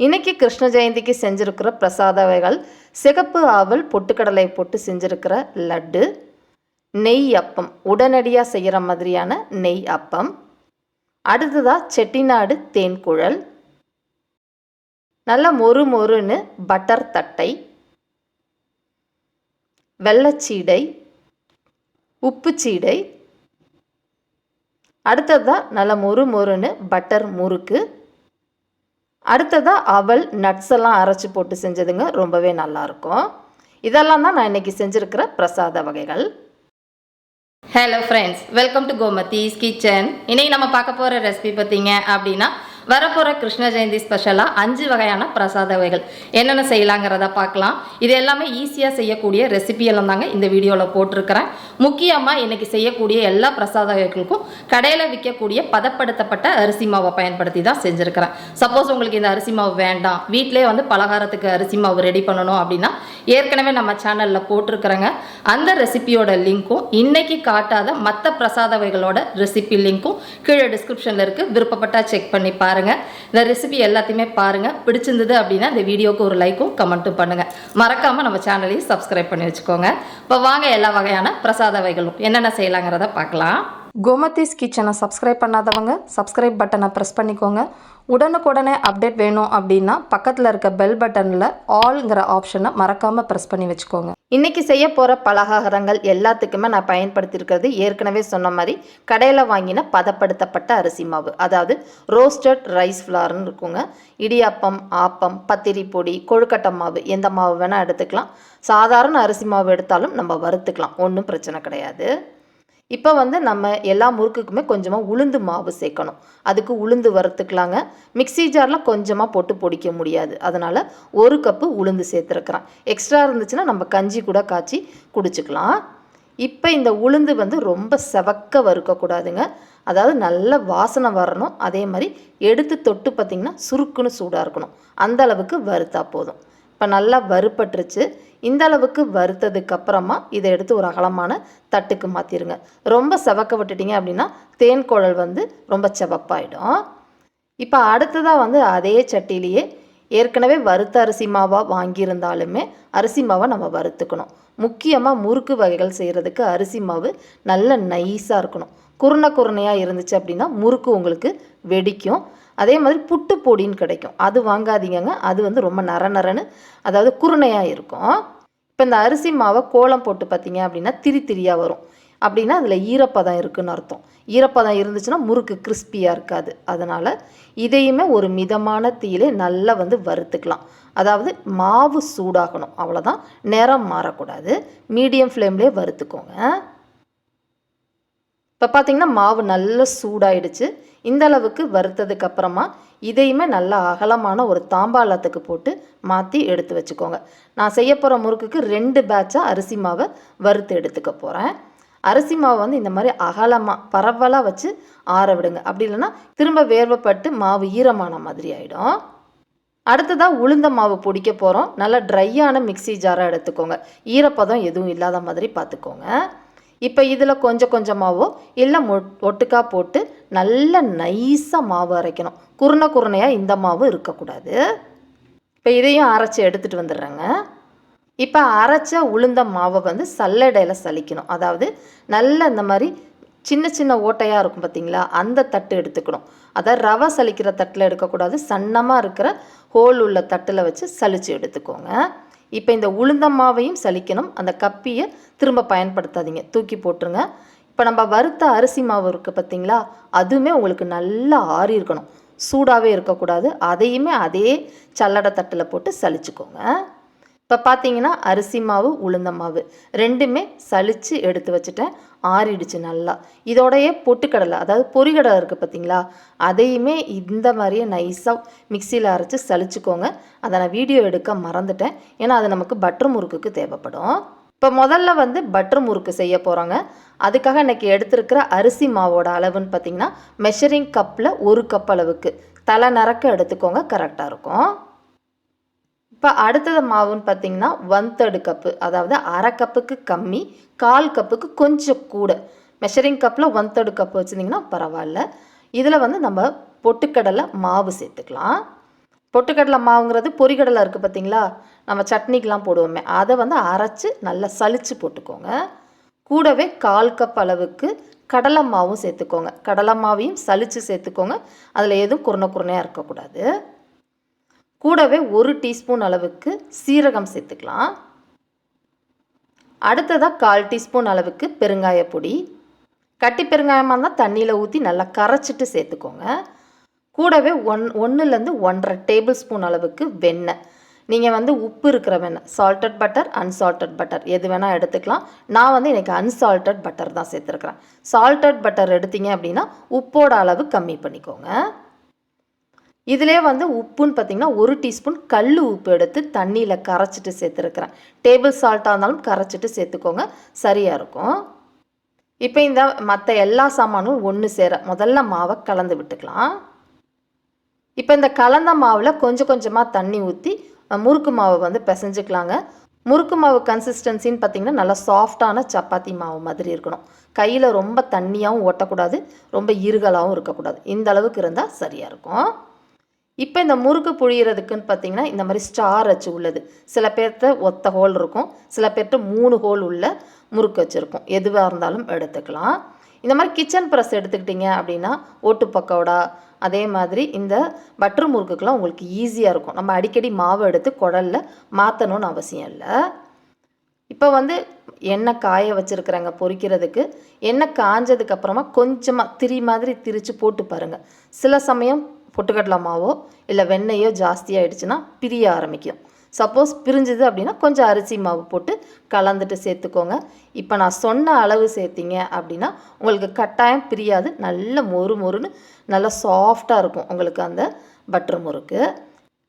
இன்றைக்கி கிருஷ்ண ஜெயந்திக்கு செஞ்சுருக்கிற பிரசாத வகைகள் சிகப்பு ஆவல் பொட்டுக்கடலை போட்டு செஞ்சுருக்கிற லட்டு நெய் அப்பம் உடனடியாக செய்கிற மாதிரியான நெய் அப்பம் அடுத்ததாக செட்டிநாடு தேன்குழல் நல்ல மொறு மொறுன்னு பட்டர் தட்டை வெள்ளச்சீடை உப்புச்சீடை அடுத்ததாக நல்ல மொறு மொறுன்னு பட்டர் முறுக்கு அடுத்ததாக அவல் நட்ஸ் எல்லாம் அரைச்சி போட்டு செஞ்சதுங்க ரொம்பவே நல்லாயிருக்கும் இதெல்லாம் தான் நான் இன்றைக்கி செஞ்சுருக்கிற பிரசாத வகைகள். Hello friends welcome to Gomathi's kitchen இன்னைக்கு நம்ம பார்க்க போகிற ரெசிபி பார்த்தீங்க அப்படின்னா வரப்போகிற கிருஷ்ண ஜெயந்தி ஸ்பெஷலாக அஞ்சு வகையான பிரசாத வகைகள். என்னென்ன செய்யலாங்கிறத பார்க்கலாம். இது எல்லாமே ஈஸியாக செய்யக்கூடிய ரெசிபியெல்லாம் தாங்க இந்த வீடியோவில் போட்டிருக்கிறேன். முக்கியமாக இன்னைக்கு செய்யக்கூடிய எல்லா பிரசாத வகைகளுக்கும் கடையில் விற்கக்கூடிய பதப்படுத்தப்பட்ட அரிசி மாவை பயன்படுத்தி தான் செஞ்சுருக்கிறேன். சப்போஸ் உங்களுக்கு இந்த அரிசி மாவு வேண்டாம். வீட்டிலே வந்து பலகாரத்துக்கு அரிசி மாவு ரெடி பண்ணணும் அப்படின்னா ஏற்கனவே நம்ம சேனலில் போட்டிருக்கிறேங்க. அந்த ரெசிபியோட லிங்க்கும் இன்னைக்கு காட்டாத மற்ற பிரசாத வகைகளோட ரெசிபி லிங்க்கும் கீழே டிஸ்கிரிப்ஷனில் இருக்குது விருப்பப்பட்டா செக் பண்ணி பாருங்கள் இந்த ரெசிபி எல்லாத்தையுமே பாருங்கள் பிடிச்சிருந்தது அப்படின்னா இந்த வீடியோக்கு ஒரு லைக்கும் கமெண்ட்டும் பண்ணுங்கள் மறக்காமல் நம்ம சேனலையும் சப்ஸ்கிரைப் பண்ணி வச்சுக்கோங்க. இப்போ வாங்க எல்லா வகையான பிரசாத வகைகளும் என்னென்ன செய்யலாங்கிறத பார்க்கலாம். கோமதிஸ் கிச்சனை சப்ஸ்கிரைப் பண்ணாதவங்க சப்ஸ்கிரைப் பட்டனை ப்ரெஸ் பண்ணிக்கோங்க. உடனுக்குடனே அப்டேட் வேணும் அப்படின்னா பக்கத்தில் இருக்க பெல் பட்டனில் ஆல்ங்கிற ஆப்ஷனை மறக்காமல் ப்ரெஸ் பண்ணி வச்சுக்கோங்க. இன்றைக்கி செய்ய போகிற பலகாரங்கள் எல்லாத்துக்குமே நான் பயன்படுத்தியிருக்கிறது ஏற்கனவே சொன்ன மாதிரி கடையில் வாங்கின பதப்படுத்தப்பட்ட அரிசி மாவு. அதாவது ரோஸ்டட் ரைஸ் ஃப்ளார்னு இருக்குங்க. இடியாப்பம் ஆப்பம் பத்திரி பொடி கொழுக்கட்டை மாவு எந்த மாவு வேணால் எடுத்துக்கலாம். சாதாரண அரிசி மாவு எடுத்தாலும் நம்ம வறுத்துக்கலாம். ஒன்றும் பிரச்சனை கிடையாது. இப்போ வந்து நம்ம எல்லா முறுக்குக்குமே கொஞ்சமாக உளுந்து மாவு சேர்க்கணும். அதுக்கு உளுந்து வறுத்துக்கலாங்க. மிக்ஸி ஜாரில் கொஞ்சமாக போட்டு பொடிக்க முடியாது. அதனால் ஒரு கப்பு உளுந்து சேர்த்துருக்குறேன். எக்ஸ்ட்ரா இருந்துச்சுன்னா நம்ம கஞ்சி கூட காய்ச்சி குடிச்சுக்கலாம். இப்போ இந்த உளுந்து வந்து ரொம்ப செவக்க வறுக்கக்கூடாதுங்க அதாவது நல்ல வாசனை வரணும். அதே மாதிரி எடுத்து தொட்டு பார்த்திங்கன்னா சுருக்குன்னு சூடாக இருக்கணும். அந்த அளவுக்கு வறுத்தா போதும். இப்போ நல்லா வறுப்பட்டுருச்சு இந்த அளவுக்கு வறுத்ததுக்கு அப்புறமா இதை எடுத்து ஒரு அகலமான தட்டுக்கு மாற்றிடுங்க ரொம்ப செவக்க விட்டுட்டீங்க அப்படின்னா தேன் குழல் வந்து ரொம்ப செவப்பாயிடும். இப்போ அடுத்ததாக வந்து அதே சட்டியிலேயே ஏற்கனவே வறுத்த அரிசி மாவாக வாங்கியிருந்தாலுமே அரிசி மாவை நம்ம வறுத்துக்கணும். முக்கியமாக முறுக்கு வகைகள் செய்கிறதுக்கு அரிசி மாவு நல்ல நைஸாக இருக்கணும். குருணை குருணையாக இருந்துச்சு அப்படின்னா முறுக்கு உங்களுக்கு வெடிக்கும். அதே மாதிரி புட்டு பொடின்னு கிடைக்கும். அது வாங்காதீங்கங்க. அது வந்து ரொம்ப நர நரன்னு அதாவது குருணையாக இருக்கும். இப்போ இந்த அரிசி மாவை கோலம் போட்டு பார்த்தீங்க அப்படின்னா திரி திரியாக வரும். அப்படின்னா அதில் ஈரப்பதம் இருக்குன்னு அர்த்தம். ஈரப்பதம் இருந்துச்சுன்னா முறுக்கு கிறிஸ்பியாக இருக்காது. அதனால் இதையுமே ஒரு மிதமான தீயிலே நல்லா வந்து வறுத்துக்கலாம். அதாவது மாவு சூடாகணும். அவ்வளோதான் நிறம் மாறக்கூடாது. மீடியம் ஃப்ளேம்லேயே வறுத்துக்கோங்க. இப்போ பார்த்தீங்கன்னா மாவு நல்லா சூடாயிடுச்சு. இந்த அளவுக்கு வறுத்ததுக்கு அப்புறமா இதையுமே நல்லா அகலமான ஒரு தாம்பாளத்துக்கு போட்டு மாற்றி எடுத்து வச்சுக்கோங்க. நான் செய்ய போகிற முறுக்குக்கு ரெண்டு பேட்சாக அரிசி மாவை வறுத்து எடுத்துக்க போகிறேன் அரிசி மாவை வந்து இந்த மாதிரி அகலமாக பரவலாக வச்சு ஆற விடுங்க. அப்படி இல்லைன்னா திரும்ப வேர்வைப்பட்டு மாவு ஈரமான மாதிரி ஆகிடும் அடுத்ததாக உளுந்த மாவு பிடிக்க போகிறோம் நல்லா ட்ரையான மிக்ஸி ஜாராக எடுத்துக்கோங்க. ஈரப்பதம் எதுவும் இல்லாத மாதிரி பார்த்துக்கோங்க இப்போ இதில் கொஞ்சம் கொஞ்சமாவோ இல்லை மொ ஒட்டுக்கா போட்டு நல்ல நைஸாக மாவு அரைக்கணும். குருணை குருணையாக இந்த மாவு இருக்கக்கூடாது. இப்போ இதையும் அரைச்சி எடுத்துகிட்டு வந்துடுறேங்க. இப்போ அரைச்ச உளுந்த மாவை வந்து சல்லடையில் சலிக்கணும். அதாவது நல்ல இந்த மாதிரி சின்ன சின்ன ஓட்டையாக இருக்கும் பார்த்தீங்களா அந்த தட்டு எடுத்துக்கணும். அதாவது ரவை சலிக்கிற தட்டில் எடுக்கக்கூடாது. சன்னமாக இருக்கிற ஹோல் உள்ள தட்டில் வச்சு சலித்து எடுத்துக்கோங்க. இப்போ இந்த உளுந்த மாவையும் சலிக்கணும். அந்த கப்பியை திரும்ப பயன்படுத்தாதீங்க. தூக்கி போட்டுருங்க. இப்போ நம்ம வறுத்த அரிசி மாவு இருக்குது பார்த்தீங்களா அதுவுமே உங்களுக்கு நல்லா ஆறி இருக்கணும். சூடாகவே இருக்கக்கூடாது. அதையுமே அதே சல்லடை தட்டில் போட்டு சலிச்சுக்கோங்க இப்போ பார்த்தீங்கன்னா அரிசி மாவு உளுந்த மாவு ரெண்டுமே சலித்து எடுத்து வச்சுட்டேன். ஆறிடுச்சு நல்லா. இதோடையே பொட்டுக்கடலை அதாவது பொறிகடலை இருக்குது பார்த்தீங்களா அதையுமே இந்த மாதிரியே நைஸாக மிக்சியில் அரைச்சி சலிச்சுக்கோங்க அதை நான் வீடியோ எடுக்க மறந்துட்டேன். ஏன்னா அது நமக்கு பட்டர் முறுக்குக்கு தேவைப்படும். இப்போ முதல்ல வந்து பட்டர் முறுக்கு செய்ய போகிறோங்க அதுக்காக இன்றைக்கி எடுத்திருக்கிற அரிசி மாவோட அளவுன்னு பார்த்தீங்கன்னா மெஷரிங் கப்பில் ஒரு கப் அளவுக்கு. தலை நிறக்க எடுத்துக்கோங்க கரெக்டாக இருக்கும். இப்போ அடுத்தது மாவுன்னு பார்த்தீங்கன்னா ஒன் தேர்டு கப்பு அதாவது அரை கப்புக்கு கம்மி கால் கப்புக்கு கொஞ்சம் கூட. மெஷரிங் கப்பில் ஒன் தேர்டு கப் வச்சுருந்திங்கன்னா பரவாயில்ல. இதில் வந்து நம்ம பொட்டுக்கடலை மாவு சேர்த்துக்கலாம். பொட்டுக்கடலை மாவுங்கிறது பொரிகடலை இருக்குது பார்த்தீங்களா? நம்ம சட்னிக்கெலாம் போடுவோமே. அதை வந்து அரைச்சி நல்லா சளிச்சு போட்டுக்கோங்க. கூடவே கால் கப் அளவுக்கு கடலை மாவும் சேர்த்துக்கோங்க. கடலை மாவையும் சளிச்சு சேர்த்துக்கோங்க. அதில் எதுவும் குருணை குருணையாக இருக்கக்கூடாது. கூடவே ஒரு டீஸ்பூன் அளவுக்கு சீரகம் சேர்த்துக்கலாம். அடுத்ததாக கால் டீஸ்பூன் அளவுக்கு பெருங்காய பொடி கட்டி பெருங்காயமாக இருந்தால் தண்ணியில் ஊற்றி நல்லா கரைச்சிட்டு சேர்த்துக்கோங்க. கூடவே ஒன் ஒன்றுலேருந்து ஒன்றரை டேபிள் ஸ்பூன் அளவுக்கு வெண்ணெய். நீங்கள் வந்து உப்பு இருக்கிற வெண்ணெய் சால்டட் பட்டர் அன்சால்டட் பட்டர் எது வேணால் எடுத்துக்கலாம். நான் வந்து எனக்கு அன்சால்டட் பட்டர் தான் சேர்த்துருக்குறேன். சால்டட் பட்டர் எடுத்தீங்க அப்படின்னா உப்போட அளவு கம்மி பண்ணிக்கோங்க. இதிலே வந்து உப்புன்னு பார்த்தீங்கன்னா ஒரு டீஸ்பூன் கல் உப்பு எடுத்து தண்ணியில் கரைச்சிட்டு சேர்த்துருக்குறேன். டேபிள் சால்ட்டாக இருந்தாலும் கரைச்சிட்டு சேர்த்துக்கோங்க. சரியாக இருக்கும். இப்போ இந்த மற்ற எல்லா சாமானும் ஒன்று சேர முதல்ல மாவை கலந்து விட்டுக்கலாம். இப்போ இந்த கலந்த மாவில் கொஞ்சம் கொஞ்சமாக தண்ணி ஊற்றி முறுக்கு மாவை வந்து பிசைஞ்சுக்கலாங்க. முறுக்கு மாவு கன்சிஸ்டன்சின்னு பார்த்தீங்கன்னா நல்லா சாஃப்டான சப்பாத்தி மாவு மாதிரி இருக்கணும். கையில் ரொம்ப தண்ணியாகவும் ஓட்டக்கூடாது ரொம்ப இருகலாகவும் இருக்கக்கூடாது. இந்த அளவுக்கு இருந்தால் சரியாக இருக்கும். இப்போ இந்த முறுக்கு புழியறதுக்குன்னு பார்த்தீங்கன்னா இந்த மாதிரி ஸ்டார் அச்சு உள்ளது. சில பேர்த்த ஒத்த ஹோல் இருக்கும் சில பேர்த்த மூணு ஹோல் உள்ள முறுக்கு வச்சுருக்கும். எதுவாக இருந்தாலும் எடுத்துக்கலாம். இந்த மாதிரி கிச்சன் ப்ரெஸ் எடுத்துக்கிட்டிங்க அப்படின்னா ஓட்டு பக்கோடா அதே மாதிரி இந்த பட்டர் முறுக்குக்கெலாம் உங்களுக்கு ஈஸியாக இருக்கும். நம்ம அடிக்கடி மாவு எடுத்து குடலில் மாற்றணும்னு அவசியம் இல்லை. இப்போ வந்து எண்ணெய் காய வச்சுருக்குறாங்க பொரிக்கிறதுக்கு எண்ணெய் காஞ்சதுக்கு அப்புறமா கொஞ்சமாக திரி மாதிரி திரித்து போட்டு பாருங்கள் சில சமயம் பொட்டுக்கடலை மாவோ இல்லை வெண்ணெயோ ஜாஸ்தியாகிடுச்சுன்னா பிரிய ஆரம்பிக்கும். சப்போஸ் பிரிஞ்சுது அப்படின்னா கொஞ்சம் அரிசி மாவு போட்டு கலந்துட்டு சேர்த்துக்கோங்க. இப்போ நான் சொன்ன அளவு சேர்த்திங்க அப்படின்னா உங்களுக்கு கட்டாயம் பிரியாது. நல்ல மொறு மொறுன்னு நல்லா சாஃப்டாக இருக்கும் உங்களுக்கு அந்த பட்டர் முறுக்கு.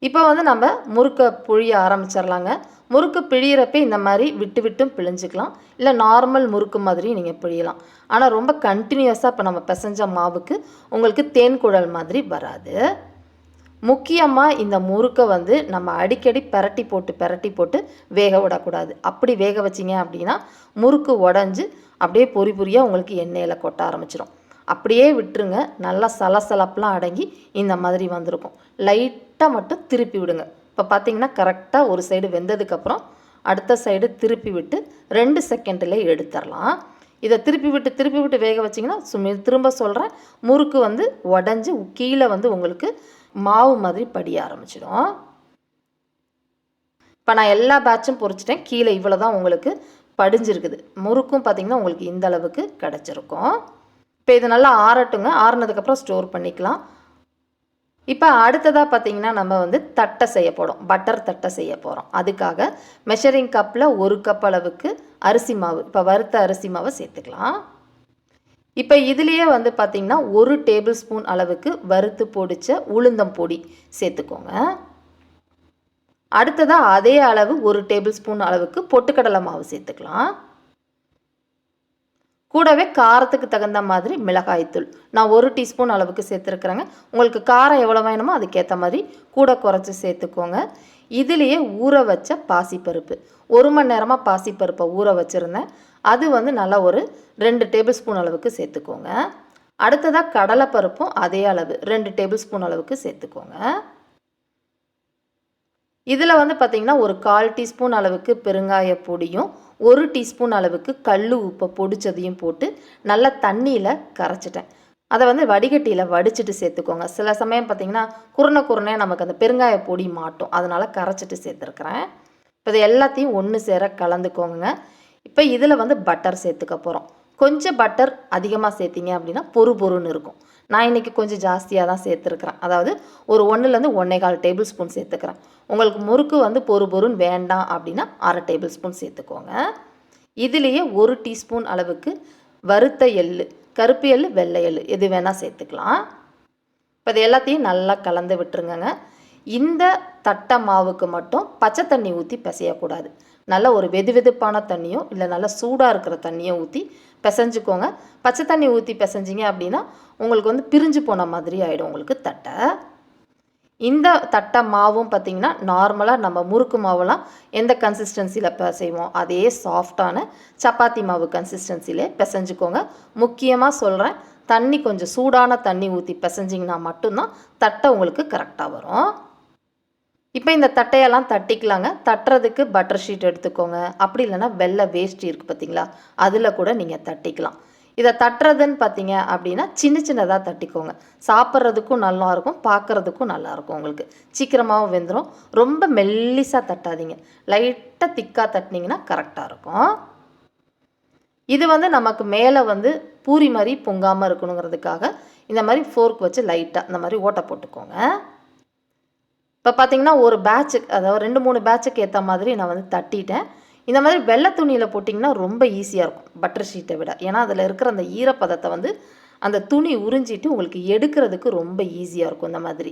இப்போ வந்து நம்ம முறுக்கை புழிய ஆரம்பிச்சிடலாங்க முறுக்கு பிழியிறப்ப இந்த மாதிரி விட்டு விட்டும் பிழிஞ்சிக்கலாம். இல்லை நார்மல் முறுக்கு மாதிரி நீங்கள் பிழியலாம். ஆனால் ரொம்ப கண்டினியூஸாக இப்போ நம்ம பிசைஞ்ச மாவுக்கு உங்களுக்கு தேன் குழல் மாதிரி வராது. முக்கியமாக இந்த முறுக்கை வந்து நம்ம அடிக்கடி பெரட்டி போட்டு பெரட்டி போட்டு வேக விடக்கூடாது. அப்படி வேக வச்சிங்க அப்படின்னா முறுக்கு உடஞ்சி அப்படியே பொறி பொரியாக உங்களுக்கு எண்ணெயில் கொட்ட ஆரம்பிச்சிடும் அப்படியே விட்டுருங்க. நல்லா சலசலப்பெலாம் அடங்கி இந்த மாதிரி வந்திருக்கும். லைட்டாக மட்டும் திருப்பி விடுங்க. இப்போ பார்த்தீங்கன்னா கரெக்டாக ஒரு சைடு வெந்ததுக்கப்புறம் அடுத்த சைடு திருப்பி விட்டு ரெண்டு செகண்டில் எடுத்துடலாம் இதை திருப்பி விட்டு திருப்பி விட்டு வேக வச்சிங்கன்னா சுமி திரும்ப சொல்கிறேன் முறுக்கு வந்து உடஞ்சி கீழே வந்து உங்களுக்கு மாவு மாதிரி படிய ஆரம்பிச்சிடும். இப்போ நான் எல்லா பேட்சும் பொரிச்சிட்டேன் கீழே இவ்வளோ தான் உங்களுக்கு படிஞ்சிருக்குது. முறுக்கும் பார்த்திங்கன்னா உங்களுக்கு இந்த அளவுக்கு கிடச்சிருக்கும். இப்போ இது நல்லா ஆறட்டுங்க. ஆறுனதுக்கப்புறம் ஸ்டோர் பண்ணிக்கலாம். இப்போ அடுத்ததாக பார்த்தீங்கன்னா நம்ம வந்து தட்டை செய்ய போகிறோம் பட்டர் தட்டை செய்ய போகிறோம் அதுக்காக மெஷரிங் கப்பில் ஒரு கப் அளவுக்கு அரிசி மாவு. இப்போ வறுத்த அரிசி மாவை சேர்த்துக்கலாம். இப்போ இதுலேயே வந்து பார்த்திங்கன்னா ஒரு டேபிள் ஸ்பூன் அளவுக்கு வறுத்து பொடிச்ச உளுந்தம் பொடி சேர்த்துக்கோங்க. அடுத்ததாக அதே அளவு ஒரு டேபிள் ஸ்பூன் அளவுக்கு பொட்டுக்கடலை மாவு சேர்த்துக்கலாம். கூடவே காரத்துக்கு தகுந்த மாதிரி மிளகாய்த்தூள் நான் ஒரு டீஸ்பூன் அளவுக்கு சேர்த்துருக்குறேங்க. உங்களுக்கு காரம் எவ்வளோ வேணுமோ அதுக்கேற்ற மாதிரி கூட குறைச்சி சேர்த்துக்கோங்க. இதுலேயே ஊற வச்ச பாசிப்பருப்பு. ஒரு மணி நேரமாக பாசிப்பருப்பை ஊற வச்சுருந்தேன். அது வந்து நல்லா ஒரு ரெண்டு டேபிள் ஸ்பூன் அளவுக்கு சேர்த்துக்கோங்க. அடுத்ததாக கடலைப்பருப்பும் அதே அளவு ரெண்டு டேபிள் ஸ்பூன் அளவுக்கு சேர்த்துக்கோங்க. இதில் வந்து பார்த்திங்கன்னா ஒரு கால் டீஸ்பூன் அளவுக்கு பெருங்காய பொடியும் ஒரு டீஸ்பூன் அளவுக்கு கல் உப்பை பொடிச்சதையும் போட்டு நல்லா தண்ணியில் கரைச்சிட்டேன். அதை வந்து வடிகட்டியில் வடிச்சிட்டு சேர்த்துக்கோங்க. சில சமயம் பார்த்திங்கன்னா குருணை குருணை நமக்கு அந்த பெருங்காய பொடி மாட்டும். அதனால் கரைச்சிட்டு சேர்த்துருக்குறேன். இப்போ இது எல்லாத்தையும் ஒன்று சேர கலந்துக்கோங்க. இப்போ இதில் வந்து பட்டர் சேர்த்துக்க போகிறோம் கொஞ்சம் பட்டர் அதிகமாக சேர்த்திங்க அப்படின்னா பொறு பொறுன்னு இருக்கும். நான் இன்றைக்கி கொஞ்சம் ஜாஸ்தியாக தான் சேர்த்துருக்குறேன். அதாவது ஒரு ஒன்றுலேருந்து ஒன்றே கால் டேபிள் ஸ்பூன் சேர்த்துக்கிறேன். உங்களுக்கு முறுக்கு வந்து பொறு பொருன்னு வேண்டாம் அப்படின்னா அரை டேபிள் ஸ்பூன் சேர்த்துக்கோங்க. இதுலேயே ஒரு டீஸ்பூன் அளவுக்கு வறுத்த எள்ளு கருப்பு எள் வெள்ளை எள்ளு எது வேணால் சேர்த்துக்கலாம். இப்போ இது எல்லாத்தையும் நல்லா கலந்து விட்டுருங்கங்க. இந்த தட்டை மாவுக்கு மட்டும் பச்சை தண்ணி ஊற்றி பிசையக்கூடாது. நல்ல ஒரு வெது வெதுப்பான தண்ணியோ இல்லை நல்லா சூடாக இருக்கிற தண்ணியோ ஊற்றி பிசைஞ்சுக்கோங்க. பச்சை தண்ணி ஊற்றி பிசைஞ்சிங்க அப்படின்னா உங்களுக்கு வந்து பிரிஞ்சு போன மாதிரி ஆகிடும் உங்களுக்கு தட்டை. இந்த தட்டை மாவும் பார்த்திங்கன்னா நார்மலாக நம்ம முறுக்கு மாவுலாம் எந்த கன்சிஸ்டன்சியில் பிசைவோம்? அதே சாஃப்டான சப்பாத்தி மாவு கன்சிஸ்டன்சிலே பிசைஞ்சுக்கோங்க. முக்கியமாக சொல்கிறேன் தண்ணி கொஞ்சம் சூடான தண்ணி ஊற்றி பிசைஞ்சிங்கன்னா மட்டும்தான் தட்டை உங்களுக்கு கரெக்டாக வரும். இப்போ இந்த தட்டையெல்லாம் தட்டிக்கலாங்க. தட்டுறதுக்கு பட்டர் ஷீட் எடுத்துக்கோங்க. அப்படி இல்லைன்னா வெள்ளை வேஷ்டி இருக்குது பார்த்தீங்களா அதில் கூட நீங்கள் தட்டிக்கலாம். இதை தட்டுறதுன்னு பார்த்தீங்க அப்படின்னா சின்ன சின்னதாக தட்டிக்கோங்க. சாப்பிட்றதுக்கும் நல்லாயிருக்கும் பார்க்குறதுக்கும் நல்லாயிருக்கும் உங்களுக்கு. சீக்கிரமாகவும் வெந்துடும் ரொம்ப மெல்லிஸாக தட்டாதீங்க. லைட்டாக திக்காக தட்டினீங்கன்னா கரெக்டாக இருக்கும். இது வந்து நமக்கு மேலே வந்து பூரி மாதிரி பொங்காமல் இருக்கணுங்கிறதுக்காக இந்த மாதிரி ஃபோர்க் வச்சு லைட்டாக இந்த மாதிரி ஓட்டை போட்டுக்கோங்க. இப்போ பார்த்தீங்கன்னா ஒரு பேட்சுக்கு அதாவது ரெண்டு மூணு பேட்சுக்கு ஏற்ற மாதிரி நான் வந்து தட்டிட்டேன். இந்த மாதிரி வெள்ளை துணியில் போட்டிங்கன்னா ரொம்ப ஈஸியாக இருக்கும் பட்டர் ஷீட்டை விட. ஏன்னா அதில் இருக்கிற அந்த ஈரப்பதத்தை வந்து அந்த துணி உறிஞ்சிட்டு உங்களுக்கு எடுக்கிறதுக்கு ரொம்ப ஈஸியாக இருக்கும் இந்த மாதிரி.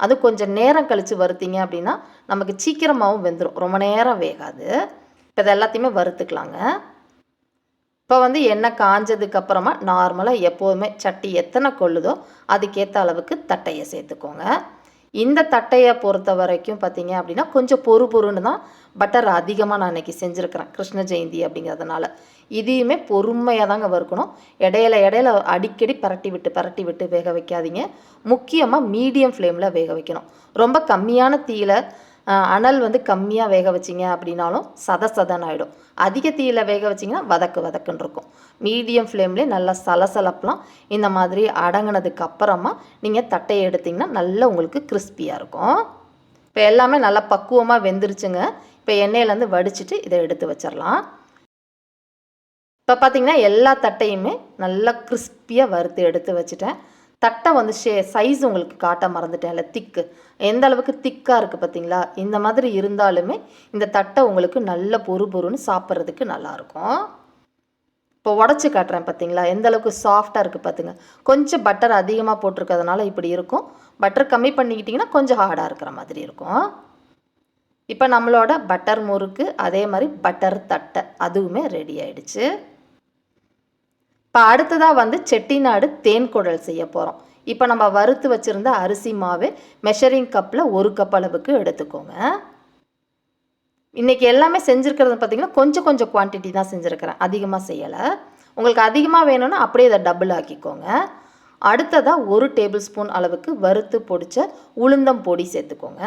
அது கொஞ்சம் நேரம் கழித்து வறுத்தீங்க அப்படின்னா நமக்கு சீக்கிரமாகவும் வெந்துடும் ரொம்ப நேரம் வேகாது. இப்போ இது எல்லாத்தையுமே வறுத்துக்கலாங்க. இப்போ வந்து எண்ணெய் காஞ்சதுக்கப்புறமா நார்மலாக எப்போதுமே சட்டி எத்தனை கொள்ளுதோ அதுக்கேற்ற அளவுக்கு தட்டையை சேர்த்துக்கோங்க. இந்த தட்டையை பொறுத்த வரைக்கும் பார்த்தீங்க அப்படின்னா கொஞ்சம் பொறு பொறுன்னு தான் பட்டர் அதிகமாக நான் இன்றைக்கி செஞ்சுருக்கிறேன் கிருஷ்ண ஜெயந்தி அப்படிங்கிறதுனால. இதையுமே பொறுமையாக தாங்க வறுக்கணும். இடையில இடையில அடிக்கடி பரட்டி விட்டு பரட்டி விட்டு வேக வைக்காதீங்க. முக்கியமாக மீடியம் ஃப்ளேமில் வேக வைக்கணும். ரொம்ப கம்மியான தீயில அனல் வந்து கம்மியாக வேக வச்சிங்க அப்படின்னாலும் சத சதன் ஆகிடும் அதிக தீயில வேக வச்சிங்கன்னா வதக்கு வதக்குன்னு இருக்கும். மீடியம் ஃப்ளேம்லேயே நல்லா சலசலப்பெலாம் இந்த மாதிரி அடங்கினதுக்கு அப்புறமா நீங்கள் தட்டையை எடுத்திங்கன்னா நல்லா உங்களுக்கு கிறிஸ்பியாக இருக்கும். இப்போ எல்லாமே நல்லா பக்குவமாக வெந்துருச்சுங்க. இப்போ எண்ணெயிலேருந்து வடிச்சிட்டு இதை எடுத்து வச்சிடலாம் இப்போ பார்த்தீங்கன்னா எல்லா தட்டையுமே நல்லா கிறிஸ்பியாக வறுத்து எடுத்து வச்சுட்டேன். தட்டை வந்து ஷே சைஸ் உங்களுக்கு காட்ட மறந்துட்டேன்ல திக்கு எந்த அளவுக்கு திக்காக இருக்குது பார்த்தீங்களா இந்த மாதிரி இருந்தாலுமே இந்த தட்டை உங்களுக்கு நல்ல பொறு பொறுன்னு சாப்பிட்றதுக்கு நல்லாயிருக்கும் இப்போ உடச்சி காட்டுறேன் பார்த்தீங்களா எந்த அளவுக்கு சாஃப்டாக இருக்குது பார்த்துங்க கொஞ்சம் பட்டர் அதிகமாக போட்டிருக்கிறதுனால இப்படி இருக்கும். பட்டர் கம்மி பண்ணிக்கிட்டிங்கன்னா கொஞ்சம் ஹார்டாக இருக்கிற மாதிரி இருக்கும். இப்போ நம்மளோட பட்டர் முறுக்கு அதே மாதிரி பட்டர் தட்டை அதுவுமே ரெடி ஆயிடுச்சு. இப்போ அடுத்ததாக வந்து செட்டிநாடு தேன் குழல் செய்ய போகிறோம் இப்போ நம்ம வறுத்து வச்சுருந்த அரிசி மாவு மெஷரிங் கப்பில் ஒரு கப் அளவுக்கு எடுத்துக்கோங்க. இன்றைக்கி எல்லாமே செஞ்சுருக்கிறது பார்த்தீங்கன்னா கொஞ்சம் கொஞ்சம் குவான்டிட்டி தான் செஞ்சுருக்கிறேன். அதிகமாக செய்யலை. உங்களுக்கு அதிகமாக வேணும்னா அப்படியே இதை டபுள் ஆக்கிக்கோங்க. அடுத்ததாக ஒரு டேபிள் ஸ்பூன் அளவுக்கு வறுத்து பொடிச்ச உளுந்தம் பொடி சேர்த்துக்கோங்க.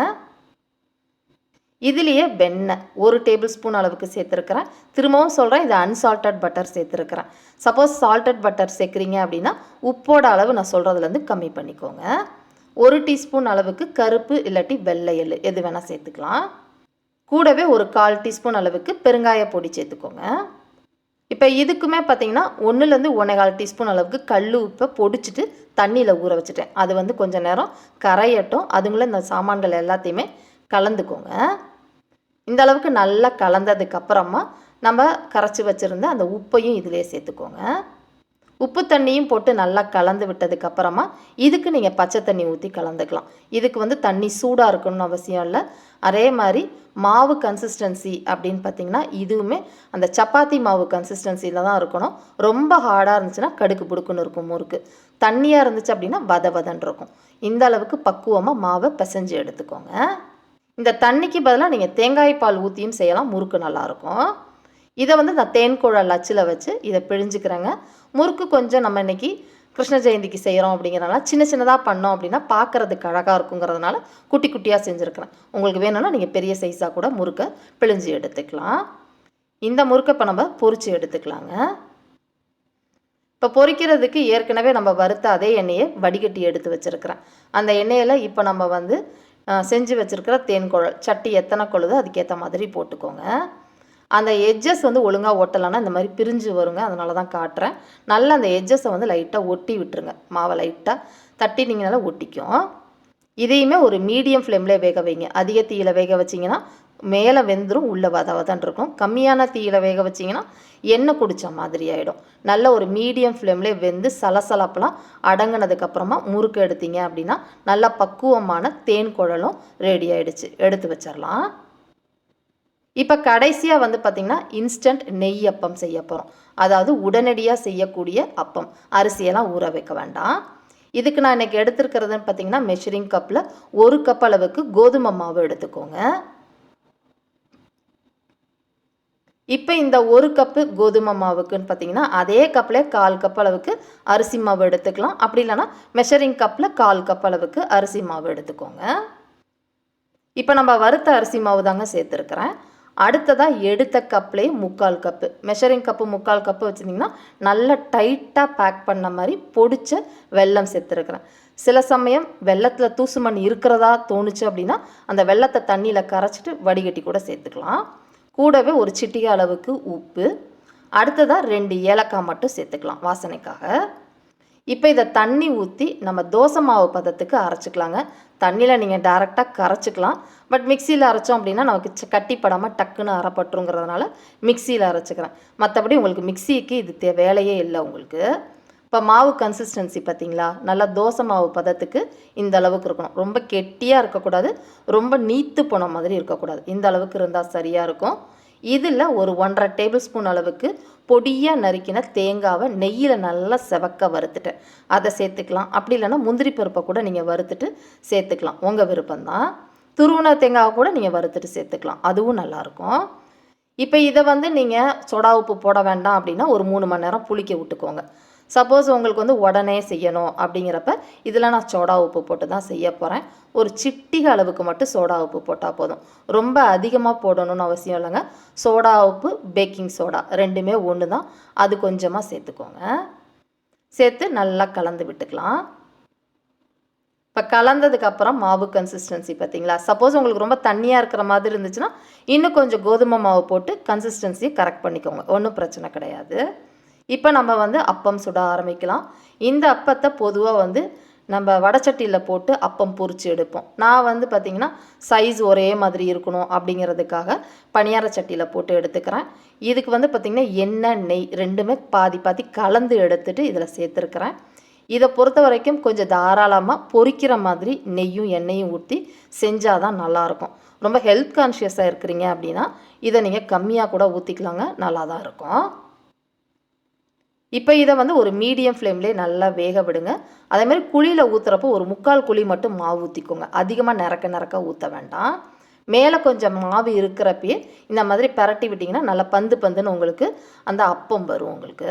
இதுலேயே வெண்ணெய் ஒரு டேபிள் ஸ்பூன் அளவுக்கு சேர்த்துருக்குறேன். திரும்பவும் சொல்கிறேன் இது அன்சால்டட் பட்டர் சேர்த்துருக்குறேன். சப்போஸ் சால்டட் பட்டர் சேர்க்குறீங்க அப்படின்னா உப்போட அளவு நான் சொல்கிறதுலேருந்து கம்மி பண்ணிக்கோங்க. ஒரு டீஸ்பூன் அளவுக்கு கருப்பு இல்லாட்டி வெள்ளை எள்ளு எது வேணால் சேர்த்துக்கலாம். கூடவே ஒரு கால் டீஸ்பூன் அளவுக்கு பெருங்காய பொடி சேர்த்துக்கோங்க. இப்போ இதுக்குமே பார்த்தீங்கன்னா ஒன்றுலேருந்து ஒன்றே கால் டீஸ்பூன் அளவுக்கு கல் உப்பை பொடிச்சிட்டு தண்ணியில் ஊற வச்சுட்டேன். அது வந்து கொஞ்சம் நேரம் கரையட்டும். அதுங்களும் இந்த சாமான்கள் எல்லாத்தையுமே கலந்துக்கோங்க. இந்த அளவுக்கு நல்லா கலந்ததுக்கு அப்புறமா நம்ம கரைச்சி வச்சுருந்த அந்த உப்பையும் இதிலே சேர்த்துக்கோங்க. உப்பு தண்ணியும் போட்டு நல்லா கலந்து விட்டதுக்கு அப்புறமா இதுக்கு நீங்கள் பச்சை தண்ணி ஊற்றி கலந்துக்கலாம். இதுக்கு வந்து தண்ணி சூடாக இருக்கணும்னு அவசியம் இல்லை. அதே மாதிரி மாவு கன்சிஸ்டன்சி அப்படின்னு பார்த்தீங்கன்னா இதுவுமே அந்த சப்பாத்தி மாவு கன்சிஸ்டன்சியில் தான் இருக்கணும். ரொம்ப ஹார்டாக இருந்துச்சுன்னா கடுக்கு புடுக்குன்னு இருக்கும் முறுக்கு தண்ணியாக இருந்துச்சு அப்படின்னா வத வதன் இருக்கும். இந்த அளவுக்கு பக்குவமாக மாவை பிசைஞ்சு எடுத்துக்கோங்க. இந்த தண்ணிக்கு பதிலாக நீங்கள் தேங்காய் பால் ஊற்றியும் செய்யலாம். முறுக்கு நல்லாயிருக்கும். இதை வந்து நான் தேன் குழல் அச்சில் வச்சு இதை பிழிஞ்சுக்கிறேங்க. முறுக்கு கொஞ்சம் நம்ம இன்னைக்கு கிருஷ்ண ஜெயந்திக்கு செய்கிறோம் அப்படிங்கிறனால சின்ன சின்னதாக பண்ணோம் அப்படின்னா பார்க்குறதுக்கு அழகாக இருக்குங்கிறதுனால குட்டி குட்டியாக செஞ்சுருக்கிறேன். உங்களுக்கு வேணும்னா நீங்கள் பெரிய சைஸாக கூட முறுக்கை பிழிஞ்சு எடுத்துக்கலாம். இந்த முறுக்கை இப்போ நம்ம பொறிச்சு எடுத்துக்கலாங்க. இப்போ பொறிக்கிறதுக்கு ஏற்கனவே நம்ம வறுத்த அதே எண்ணெயை வடிகட்டி எடுத்து வச்சுருக்கிறேன். அந்த எண்ணெயில் இப்போ நம்ம வந்து செஞ்சு வச்சுருக்கிற தேன் குழல் சட்டி எத்தனை கொழுதோ அதுக்கேற்ற மாதிரி போட்டுக்கோங்க. அந்த எட்ஜஸ் வந்து ஒழுங்காக ஒட்டலைன்னா இந்த மாதிரி பிரிஞ்சு வருங்க அதனால தான் காட்டுறேன். நல்லா அந்த எட்ஜஸை வந்து லைட்டாக ஒட்டி விட்டுருங்க மாவை லைட்டாக தட்டினீங்கனால ஒட்டிக்கும். இதையுமே ஒரு மீடியம் ஃப்ளேம்லேயே வேக வைங்க. அதிக தீயில வேக வச்சிங்கன்னா மேலே வெந்துடும் உள்ளே வத வதன் இருக்கும் கம்மியான தீயில வேக வச்சிங்கன்னா எண்ணெய் குடித்த மாதிரி ஆகிடும் நல்ல ஒரு மீடியம் ஃப்ளேம்லேயே வெந்து சலசலப்பெலாம் அடங்குனதுக்கப்புறமா முறுக்கு எடுத்தீங்க அப்படின்னா நல்லா பக்குவமான தேன் குழலும் ரெடி ஆகிடுச்சு எடுத்து வச்சிடலாம் இப்போ கடைசியாக வந்து பார்த்திங்கன்னா இன்ஸ்டன்ட் நெய் அப்பம் செய்ய போகிறோம் அதாவது உடனடியாக செய்யக்கூடிய அப்பம். அரிசியெல்லாம் ஊற வைக்க வேண்டாம். இதுக்கு நான் இன்றைக்கி எடுத்துருக்கிறதுன்னு பார்த்தீங்கன்னா மெஷரிங் கப்பில் ஒரு கப் அளவுக்கு கோதுமை மாவு எடுத்துக்கோங்க. இப்போ இந்த ஒரு கப்பு கோதுமை மாவுக்குன்னு பார்த்தீங்கன்னா அதே கப்பில் கால் கப் அளவுக்கு அரிசி மாவு எடுத்துக்கலாம். அப்படி இல்லைன்னா மெஷரிங் கப்பில் கால் கப் அளவுக்கு அரிசி மாவு எடுத்துக்கோங்க. இப்போ நம்ம வறுத்த அரிசி மாவு தாங்க சேர்த்துருக்குறேன். அடுத்ததாக எடுத்த கப்லேயே முக்கால் கப்பு. மெஷரிங் கப்பு முக்கால் கப்பு வச்சுருந்தீங்கன்னா நல்லா டைட்டாக பேக் பண்ண மாதிரி பொடிச்ச வெல்லம் சேர்த்துருக்குறேன். சில சமயம் வெள்ளத்தில் தூசு மண் இருக்கிறதா தோணுச்சு அப்படின்னா அந்த வெள்ளத்தை தண்ணியில் கரைச்சிட்டு வடிகட்டி கூட சேர்த்துக்கலாம். கூடவே ஒரு சிட்டிகை அளவுக்கு உப்பு. அடுத்ததாக ரெண்டு ஏலக்காய் மட்டும் சேர்த்துக்கலாம் வாசனைக்காக. இப்போ இதை தண்ணி ஊற்றி நம்ம தோசை மாவு பதத்துக்கு அரைச்சிக்கலாங்க. தண்ணியில் நீங்கள் டேரெக்டாக கரைச்சிக்கலாம். பட் மிக்சியில் அரைச்சோம் அப்படின்னா நமக்கு கட்டிப்படாமல் டக்குன்னு அரைப்பட்டுருங்கிறதுனால மிக்சியில் அரைச்சிக்கிறேன். மற்றபடி உங்களுக்கு மிக்சிக்கு இது தே வேலையே இல்லை உங்களுக்கு. இப்போ மாவு கன்சிஸ்டன்சி பார்த்தீங்களா நல்லா தோசை மாவு பதத்துக்கு இந்த அளவுக்கு இருக்கணும். ரொம்ப கெட்டியாக இருக்கக்கூடாது. ரொம்ப நீத்து போன மாதிரி இருக்கக்கூடாது. இந்த அளவுக்கு இருந்தால் சரியாக இருக்கும். இதில் ஒரு ஒன்றரை டேபிள் ஸ்பூன் அளவுக்கு பொடியாக நறுக்கின தேங்காவை நெய்யில் நல்லா செவக்க வறுத்துட்டேன் அதை சேர்த்துக்கலாம். அப்படி இல்லைன்னா முந்திரி பருப்பை கூட நீங்கள் வறுத்துட்டு சேர்த்துக்கலாம். உங்கள் விருப்பம்தான். துருவன தேங்காவை கூட நீங்கள் வறுத்துட்டு சேர்த்துக்கலாம். அதுவும் நல்லாயிருக்கும் இப்போ இதை வந்து நீங்கள் சோடா உப்பு போட வேண்டாம் அப்படின்னா ஒரு மூணு மணி நேரம் புளிக்க விட்டுக்கோங்க. சப்போஸ் உங்களுக்கு வந்து உடனே செய்யணும் அப்படிங்கிறப்ப இதில் நான் சோடா உப்பு போட்டு தான் செய்ய போகிறேன் ஒரு சிட்டிக அளவுக்கு மட்டும் சோடா உப்பு போட்டால் போதும். ரொம்ப அதிகமாக போடணும்னு அவசியம் இல்லைங்க. சோடா உப்பு பேக்கிங் சோடா ரெண்டுமே ஒன்று தான். அது கொஞ்சமாக சேர்த்துக்கோங்க. சேர்த்து நல்லா கலந்து விட்டுக்கலாம். இப்போ கலந்ததுக்கப்புறம் மாவு கன்சிஸ்டன்சி பார்த்தீங்களா? சப்போஸ் உங்களுக்கு ரொம்ப தண்ணியாக இருக்கிற மாதிரி இருந்துச்சுன்னா இன்னும் கொஞ்சம் கோதுமை மாவு போட்டு கன்சிஸ்டன்சியை கரெக்ட் பண்ணிக்கோங்க. ஒன்றும் பிரச்சனை கிடையாது. இப்போ நம்ம வந்து அப்பம் சுட ஆரம்பிக்கலாம். இந்த அப்பத்தை பொதுவாக வந்து நம்ம வடச்சட்டியில் போட்டு அப்பம் பொறிச்சு எடுப்போம். நான் வந்து பார்த்திங்கன்னா சைஸ் ஒரே மாதிரி இருக்கணும் அப்படிங்கிறதுக்காக பணியார சட்டியில் போட்டு எடுத்துக்கிறேன். இதுக்கு வந்து பார்த்திங்கன்னா எண்ணெய் நெய் ரெண்டுமே பாதி பாதி கலந்து எடுத்துட்டு இதில் சேர்த்துருக்குறேன். இதை பொறுத்த வரைக்கும் கொஞ்சம் தாராளமாக பொறிக்கிற மாதிரி நெய்யும் எண்ணெயும் ஊற்றி செஞ்சால் தான் நல்லாயிருக்கும். ரொம்ப ஹெல்த் கான்ஷியஸாக இருக்கிறீங்க அப்படின்னா இதை நீங்கள் கம்மியாக கூட ஊற்றிக்கலாங்க நல்லா தான் இருக்கும். இப்போ இதை வந்து ஒரு மீடியம் ஃப்ளேம்லேயே நல்லா வேக விடுங்க. அதேமாதிரி குழியில் ஊற்றுறப்போ ஒரு முக்கால் குழி மட்டும் மாவு ஊற்றிக்கோங்க அதிகமாக நிறக்க நிறக்க ஊற்ற வேண்டாம். மேலே கொஞ்சம் மாவு இருக்கிறப்பயே இந்த மாதிரி பரட்டி விட்டிங்கன்னா நல்லா பந்து பந்துன்னு உங்களுக்கு அந்த அப்பம் வரும் உங்களுக்கு.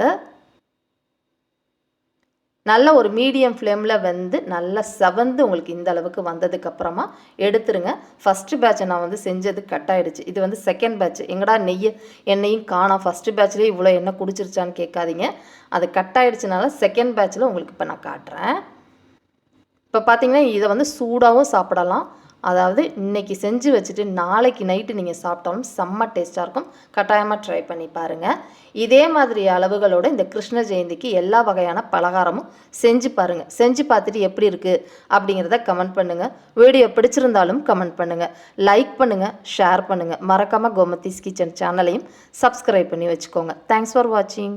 நல்ல ஒரு மீடியம் ஃப்ளேமில் வந்து நல்லா செவந்து உங்களுக்கு இந்த அளவுக்கு வந்ததுக்கப்புறமா எடுத்துருங்க. ஃபஸ்ட்டு பேட்சை நான் வந்து செஞ்சது கட் ஆயிடுச்சு. இது வந்து செகண்ட் பேட்ச் எங்கடா நெய் எண்ணெயும் காணோம். ஃபஸ்ட்டு பேட்ச்லேயே இவ்வளோ எண்ணெய் குடிச்சிருச்சான்னு கேட்காதீங்க. அது கட் ஆகிடுச்சினால செகண்ட் பேட்ச்சில் உங்களுக்கு இப்போ நான் காட்டுறேன். இப்போ பார்த்தீங்கன்னா இதை வந்து சூடாகவும் சாப்பிடலாம். அதாவது இன்னைக்கு செஞ்சு வச்சுட்டு நாளைக்கு நைட்டு நீங்கள் சாப்பிட்டாலும் செம்ம டேஸ்ட்டாக இருக்கும். கட்டாயமாக ட்ரை பண்ணி பாருங்கள் இதே மாதிரி அளவுகளோட இந்த கிருஷ்ண ஜெயந்திக்கு எல்லா வகையான பலகாரமும் செஞ்சு பாருங்கள் செஞ்சு பார்த்துட்டு எப்படி இருக்குது அப்படிங்கிறத கமெண்ட் பண்ணுங்கள் வீடியோ பிடிச்சிருந்தாலும் கமெண்ட் பண்ணுங்கள் லைக் பண்ணுங்கள் ஷேர் பண்ணுங்கள் மறக்காமல் கோமதிஸ் கிச்சன் சேனலையும் சப்ஸ்கிரைப் பண்ணி வச்சுக்கோங்க. தேங்க்ஸ் ஃபார் வாட்சிங்